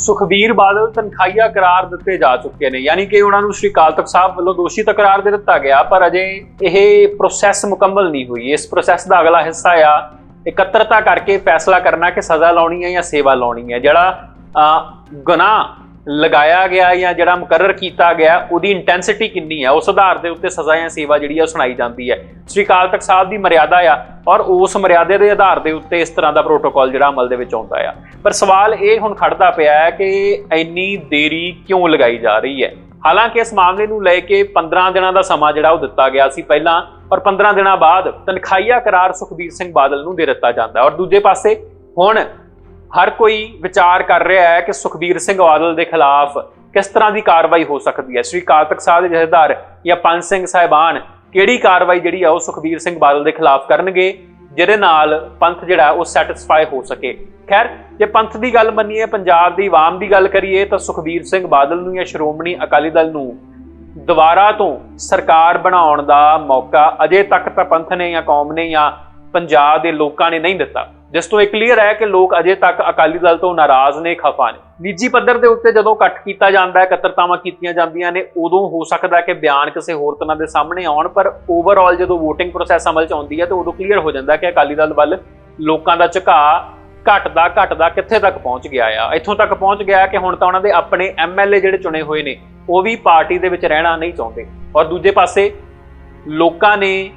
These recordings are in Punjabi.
ਸੁਖਬੀਰ ਬਾਦਲ ਤਨਖਾਹੀਆ ਕਰਾਰ ਦਿੱਤੇ ਜਾ ਚੁੱਕੇ ਨੇ। ਯਾਨੀ ਕਿ ਉਹਨਾਂ ਨੂੰ ਸ਼੍ਰੀ ਅਕਾਲ ਤਖਤ ਸਾਹਿਬ ਵੱਲੋਂ ਦੋਸ਼ੀ ਤਾਂ ਕਰਾਰ ਦੇ ਦਿੱਤਾ ਗਿਆ, ਪਰ ਅਜੇ ਇਹ ਪ੍ਰੋਸੈਸ ਮੁਕੰਮਲ ਨਹੀਂ ਹੋਈ। ਇਸ ਪ੍ਰੋਸੈਸ ਦਾ ਅਗਲਾ ਹਿੱਸਾ ਆ ਇਕੱਤਰਤਾ ਕਰਕੇ ਫੈਸਲਾ ਕਰਨਾ ਕਿ ਸਜ਼ਾ ਲਾਉਣੀ ਹੈ ਜਾਂ ਸੇਵਾ ਲਾਉਣੀ ਹੈ, ਜਿਹੜਾ ਗੁਨਾਹ ਲਗਾਇਆ ਗਿਆ ਜਾਂ ਜਿਹੜਾ ਮੁਕਰਰ ਕੀਤਾ ਗਿਆ, ਉਹਦੀ ਇੰਟੈਂਸਿਟੀ ਕਿੰਨੀ ਹੈ ਉਸ ਆਧਾਰ ਦੇ ਉੱਤੇ ਸਜ਼ਾ ਜਾਂ ਸੇਵਾ ਜਿਹੜੀ ਆ ਉਹ ਸੁਣਾਈ ਜਾਂਦੀ ਹੈ ਸ੍ਰੀ ਅਕਾਲ ਤਖਤ ਸਾਹਿਬ ਦੀ ਮਰਿਆਦਾ ਆ ਔਰ ਉਸ ਮਰਿਆਦੇ ਦੇ ਆਧਾਰ ਦੇ ਉੱਤੇ ਇਸ ਤਰ੍ਹਾਂ ਦਾ ਪ੍ਰੋਟੋਕਾਲ ਜਿਹੜਾ ਅਮਲ ਦੇ ਵਿੱਚ ਆਉਂਦਾ ਆ। ਪਰ ਸਵਾਲ ਇਹ ਹੁਣ ਖੜਦਾ ਪਿਆ ਹੈ ਕਿ ਇੰਨੀ ਦੇਰੀ ਕਿਉਂ ਲਗਾਈ ਜਾ ਰਹੀ ਹੈ? ਹਾਲਾਂਕਿ ਇਸ ਮਾਮਲੇ ਨੂੰ ਲੈ ਕੇ 15 ਦਿਨਾਂ ਦਾ ਸਮਾਂ ਜਿਹੜਾ ਉਹ ਦਿੱਤਾ ਗਿਆ ਸੀ ਪਹਿਲਾਂ ਔਰ 15 ਦਿਨਾਂ ਬਾਅਦ ਤਨਖਾਹੀਆ ਕਰਾਰ ਸੁਖਬੀਰ ਸਿੰਘ ਬਾਦਲ ਨੂੰ ਦੇ ਦਿੱਤਾ ਜਾਂਦਾ ਔਰ ਦੂਜੇ ਪਾਸੇ ਹੁਣ ਹਰ ਕੋਈ ਵਿਚਾਰ ਕਰ ਰਿਹਾ ਹੈ ਕਿ ਸੁਖਬੀਰ ਸਿੰਘ ਬਾਦਲ ਦੇ ਖਿਲਾਫ ਕਿਸ ਤਰ੍ਹਾਂ ਦੀ ਕਾਰਵਾਈ ਹੋ ਸਕਦੀ ਹੈ? ਸ੍ਰੀ ਅਕਾਲ ਸਾਹਿਬ ਦੇ ਜਥੇਦਾਰ ਜਾਂ ਪੰਜ ਸਿੰਘ ਸਾਹਿਬਾਨ ਕਿਹੜੀ ਕਾਰਵਾਈ ਜਿਹੜੀ ਆ ਉਹ ਸੁਖਬੀਰ ਸਿੰਘ ਬਾਦਲ ਦੇ ਖਿਲਾਫ ਕਰਨਗੇ? ਜਿਹਦੇ ਨਾਲ ਪੰਥ ਜਿਹੜਾ ਉਹ ਸੈਟੀਸਫਾਈ ਹੋ ਸਕੇ। ਖੈਰ, ਜੇ ਪੰਥ ਦੀ ਗੱਲ ਮੰਨੀਏ, ਪੰਜਾਬ ਦੀ ਆਵਾਮ ਦੀ ਗੱਲ ਕਰੀਏ, ਤਾਂ ਸੁਖਬੀਰ ਸਿੰਘ ਬਾਦਲ ਨੂੰ ਜਾਂ ਸ਼੍ਰੋਮਣੀ ਅਕਾਲੀ ਦਲ ਨੂੰ ਦੁਬਾਰਾ ਤੋਂ ਸਰਕਾਰ ਬਣਾਉਣ ਦਾ ਮੌਕਾ ਅਜੇ ਤੱਕ ਤਾਂ ਪੰਥ ਨੇ ਜਾਂ ਕੌਮ ਨੇ ਜਾਂ ਪੰਜਾਬ ਦੇ ਲੋਕਾਂ ਨੇ ਨਹੀਂ ਦਿੱਤਾ। ਜਿਸ ਤੋਂ ਇਹ ਕਲੀਅਰ ਹੈ ਕਿ ਲੋਕ ਅਜੇ ਤੱਕ ਅਕਾਲੀ ਦਲ ਤੋਂ ਨਾਰਾਜ਼ ਨੇ, ਖਫਾ ਨੇ। ਨਿੱਜੀ ਪੱਧਰ ਦੇ ਉੱਤੇ ਜਦੋਂ ਇਕੱਠ ਕੀਤਾ ਜਾਂਦਾ ਹੈ, ਇਕੱਤਰਤਾਵਾਂ ਕੀਤੀਆਂ ਜਾਂਦੀਆਂ ਨੇ, ਉਦੋਂ ਹੋ ਸਕਦਾ ਕਿ ਬਿਆਨ ਕਿਸੇ ਹੋਰ ਤਰ੍ਹਾਂ ਦੇ ਸਾਹਮਣੇ ਆਉਣ, ਪਰ ਓਵਰਆਲ ਜਦੋਂ VOTING ਪ੍ਰੋਸੈਸ ਅਮਲ ਚ ਆਉਂਦੀ ਹੈ, ਤੇ ਉਦੋਂ ਕਲੀਅਰ ਹੋ ਜਾਂਦਾ ਕਿ ਅਕਾਲੀ ਦਲ ਵੱਲ ਲੋਕਾਂ ਦਾ ਝੁਕਾਅ ਘਟਦਾ ਘਟਦਾ ਕਿੱਥੇ ਤੱਕ ਪਹੁੰਚ ਗਿਆ ਆ। ਇੱਥੋਂ ਤੱਕ ਪਹੁੰਚ ਗਿਆ ਕਿ ਹੁਣ ਤਾਂ ਉਹਨਾਂ ਦੇ ਆਪਣੇ ਐਮਐਲਏ ਜਿਹੜੇ ਚੁਣੇ ਹੋਏ ਨੇ, ਉਹ ਵੀ ਪਾਰਟੀ ਦੇ ਵਿੱਚ ਰਹਿਣਾ ਨਹੀਂ ਚਾਹੁੰਦੇ। ਔਰ ਦੂਜੇ ਪਾਸੇ ਲੋਕਾਂ ਨੇ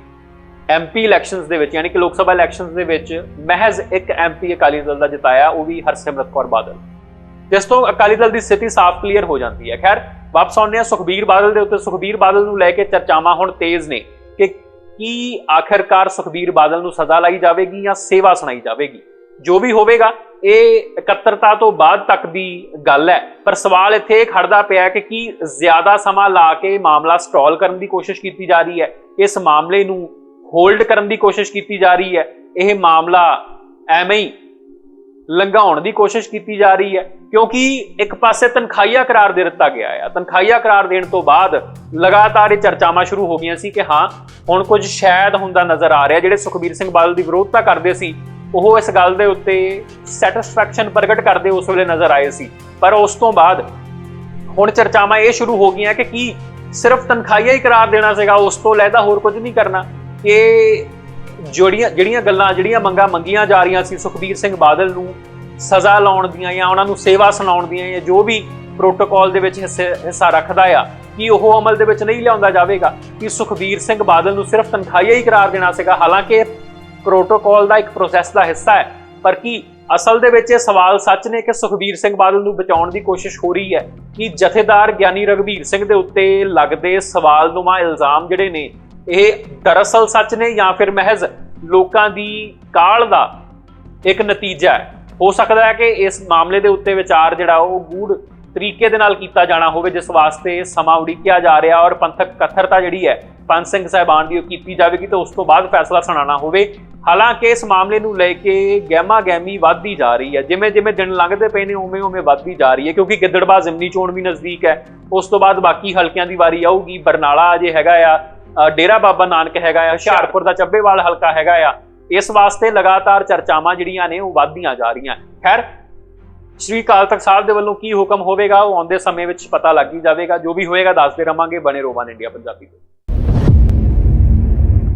ਐਮਪੀ ਇਲੈਕਸ਼ਨਸ ਦੇ ਵਿੱਚ, ਯਾਨੀ ਕਿ ਲੋਕ ਸਭਾ ਇਲੈਕਸ਼ਨਸ ਦੇ ਵਿੱਚ ਮਹਿਜ਼ ਇੱਕ ਐਮਪੀ ਅਕਾਲੀ ਦਲ ਦਾ ਜਿਤਾਇਆ, ਉਹ ਵੀ ਹਰਸਿਮਰਤ ਕੌਰ ਬਾਦਲ। ਜਿਸ ਤੋਂ ਅਕਾਲੀ ਦਲ ਦੀ ਸਥਿਤੀ ਸਾਫ਼ ਕਲੀਅਰ ਹੋ ਜਾਂਦੀ ਹੈ। ਖੈਰ, ਵਾਪਸ ਆਉਂਦੇ ਹਾਂ ਸੁਖਬੀਰ ਬਾਦਲ ਦੇ ਉੱਤੇ। ਸੁਖਬੀਰ ਬਾਦਲ ਨੂੰ ਲੈ ਕੇ ਚਰਚਾਵਾਂ ਹੁਣ ਤੇਜ਼ ਨੇ ਕਿ ਕੀ ਆਖਰਕਾਰ ਸੁਖਬੀਰ ਬਾਦਲ ਨੂੰ ਸਜ਼ਾ ਲਾਈ ਜਾਵੇਗੀ ਜਾਂ ਸੇਵਾ ਸੁਣਾਈ ਜਾਵੇਗੀ। ਜੋ ਵੀ ਹੋਵੇਗਾ, ਇਹ ਇਕੱਤਰਤਾ ਤੋਂ ਬਾਅਦ ਤੱਕ ਦੀ ਗੱਲ ਹੈ। ਪਰ ਸਵਾਲ ਇੱਥੇ ਇਹ ਖੜਦਾ ਪਿਆ ਕਿ ਕੀ ਜ਼ਿਆਦਾ ਸਮਾਂ ਲਾ ਕੇ ਮਾਮਲਾ ਸਟਾਲ ਕਰਨ ਦੀ ਕੋਸ਼ਿਸ਼ ਕੀਤੀ ਜਾ ਰਹੀ ਹੈ? ਇਸ ਮਾਮਲੇ ਨੂੰ ਹੋਲਡ ਕਰਨ ਦੀ ਕੋਸ਼ਿਸ਼ ਕੀਤੀ ਜਾ ਰਹੀ ਹੈ। ਇਹ ਮਾਮਲਾ ਐਵੇਂ ਹੀ ਲੰਘਾਉਣ ਦੀ ਕੋਸ਼ਿਸ਼ ਕੀਤੀ ਜਾ ਰਹੀ ਹੈ, ਕਿਉਂਕਿ ਇੱਕ ਪਾਸੇ ਤਨਖਾਹੀਆ ਕਰਾਰ ਦੇ ਦਿੱਤਾ ਗਿਆ ਹੈ ਤਨਖਾਹੀਆ ਕਰਾਰ ਦੇਣ ਤੋਂ ਬਾਅਦ ਲਗਾਤਾਰ ਇਹ ਚਰਚਾਵਾਂ ਸ਼ੁਰੂ ਹੋ ਗਈਆਂ ਸੀ ਕਿ ਹਾਂ, ਹੁਣ ਕੁਝ ਸ਼ਾਇਦ ਹੁੰਦਾ ਨਜ਼ਰ ਆ ਰਿਹਾ, ਜਿਹੜੇ ਸੁਖਬੀਰ ਸਿੰਘ ਬਾਦਲ ਦੀ ਵਿਰੋਧਤਾ ਕਰਦੇ ਸੀ, ਉਹ ਇਸ ਗੱਲ ਦੇ ਉੱਤੇ ਸੈਟੀਸਫੈਕਸ਼ਨ ਪ੍ਰਗਟ ਕਰਦੇ ਉਸ ਵੇਲੇ ਨਜ਼ਰ ਆਏ ਸੀ। ਪਰ ਉਸ ਤੋਂ ਬਾਅਦ ਹੁਣ ਚਰਚਾਵਾਂ ਇਹ ਸ਼ੁਰੂ ਹੋ ਗਈਆਂ ਕਿ ਕੀ ਸਿਰਫ ਤਨਖਾਹੀਆ ਹੀ ਕਰਾਰ ਦੇਣਾ ਸੀਗਾ, ਉਸ ਤੋਂ ਲੈਦਾ ਹੋਰ ਕੁਝ ਨਹੀਂ ਕਰਨਾ। ਕਿ ਜਿਹੜੀਆਂ ਜਿਹੜੀਆਂ ਗੱਲਾਂ ਜਿਹੜੀਆਂ ਮੰਗਾਂ ਮੰਗੀਆਂ ਜਾ ਰਹੀਆਂ ਸੀ ਸੁਖਬੀਰ ਸਿੰਘ ਬਾਦਲ ਨੂੰ ਸਜ਼ਾ ਲਾਉਣ ਦੀਆਂ ਜਾਂ ਉਹਨਾਂ ਨੂੰ ਸੇਵਾ ਸੁਣਾਉਣ ਦੀਆਂ ਜਾਂ ਜੋ ਵੀ ਪ੍ਰੋਟੋਕਾਲ ਦੇ ਵਿੱਚ ਹਿੱਸਾ ਰੱਖਦਾ ਆ, ਕਿ ਉਹ ਅਮਲ ਦੇ ਵਿੱਚ ਨਹੀਂ ਲਿਆਉਂਦਾ ਜਾਵੇਗਾ? ਕਿ ਸੁਖਬੀਰ ਸਿੰਘ ਬਾਦਲ ਨੂੰ ਸਿਰਫ ਤਨਖਾਹੀਆ ਹੀ ਕਰਾਰ ਦੇਣਾ ਸੀਗਾ? ਹਾਲਾਂਕਿ ਪ੍ਰੋਟੋਕਾਲ ਦਾ ਇੱਕ ਪ੍ਰੋਸੈਸ ਦਾ ਹਿੱਸਾ ਹੈ, ਪਰ ਕੀ ਅਸਲ ਦੇ ਵਿੱਚ ਇਹ ਸਵਾਲ ਸੱਚ ਨੇ ਕਿ ਸੁਖਬੀਰ ਸਿੰਘ ਬਾਦਲ ਨੂੰ ਬਚਾਉਣ ਦੀ ਕੋਸ਼ਿਸ਼ ਹੋ ਰਹੀ ਹੈ? ਕਿ ਜਥੇਦਾਰ ਗਿਆਨੀ ਰਗਵੀਰ ਸਿੰਘ ਦੇ ਉੱਤੇ ਲੱਗਦੇ ਸਵਾਲਨੁਮਾ ਇਲਜ਼ਾਮ ਜਿਹੜੇ ਨੇ ਇਹ ਦਰਅਸਲ ਸੱਚ ਨੇ ਜਾਂ ਫਿਰ ਮਹਿਜ਼ ਲੋਕਾਂ ਦੀ ਕਾਲ ਦਾ ਇੱਕ ਨਤੀਜਾ ਹੈ? ਹੋ ਸਕਦਾ ਹੈ ਕਿ ਇਸ ਮਾਮਲੇ ਦੇ ਉੱਤੇ ਵਿਚਾਰ ਜਿਹੜਾ ਉਹ ਗੂੜ ਤਰੀਕੇ ਦੇ ਨਾਲ ਕੀਤਾ ਜਾਣਾ ਹੋਵੇ, ਜਿਸ ਵਾਸਤੇ ਸਮਾਂ ਉਡੀਕਿਆ ਜਾ ਰਿਹਾ ਔਰ ਪੰਥਕ ਕਥਰਤਾ ਜਿਹੜੀ ਹੈ ਪੰਜ ਸਿੰਘ ਸਾਹਿਬਾਨ ਦੀ ਉਹ ਕੀਤੀ ਜਾਵੇਗੀ ਤੇ ਉਸ ਤੋਂ ਬਾਅਦ ਫੈਸਲਾ ਸੁਣਾਉਣਾ ਹੋਵੇ। ਹਾਲਾਂਕਿ ਇਸ ਮਾਮਲੇ ਨੂੰ ਲੈ ਕੇ ਗਹਿਮਾ ਗਹਿਮੀ ਵੱਧਦੀ ਜਾ ਰਹੀ ਹੈ। ਜਿਵੇਂ ਜਿਵੇਂ ਦਿਨ ਲੰਘਦੇ ਪਏ ਨੇ ਉਵੇਂ ਉਵੇਂ ਵੱਧਦੀ ਜਾ ਰਹੀ ਹੈ, ਕਿਉਂਕਿ ਗਿੱਦੜਬਾ ਜ਼ਿਮਨੀ ਚੋਣ ਵੀ ਨਜ਼ਦੀਕ ਹੈ। ਉਸ ਤੋਂ ਬਾਅਦ ਬਾਕੀ ਹਲਕਿਆਂ ਦੀ ਵਾਰੀ ਆਊਗੀ। ਬਰਨਾਲਾ ਅਜੇ ਹੈਗਾ ਆ ਡੇਰਾ ਬਾਬਾ ਨਾਨਕ ਹੈਗਾ ਆ ਹੁਸ਼ਿਆਰਪੁਰ ਦਾ ਚੱਬੇਵਾਲ ਹਲਕਾ ਹੈਗਾ ਆ। ਇਸ ਵਾਸਤੇ ਲਗਾਤਾਰ ਚਰਚਾਵਾਂ ਜਿਹੜੀਆਂ ਨੇ ਉਹ ਵੱਧਦੀਆਂ ਜਾ ਰਹੀਆਂ। ਖੈਰ ਸ਼੍ਰੀ ਅਕਾਲ ਤਖਤ ਸਾਹਿਬ ਦੇ ਵੱਲੋਂ ਕੀ ਹੁਕਮ ਹੋਵੇਗਾ ਉਹ ਆਉਂਦੇ ਸਮੇਂ ਵਿੱਚ ਪਤਾ ਲੱਗ ਹੀ ਜਾਵੇਗਾ। ਜੋ ਵੀ ਹੋਏਗਾ ਦੱਸਦੇ ਰਵਾਂਗੇ। ਬਣੇ ਰੋਵਾਨ ਇੰਡੀਆ ਪੰਜਾਬੀ ਤੋਂ।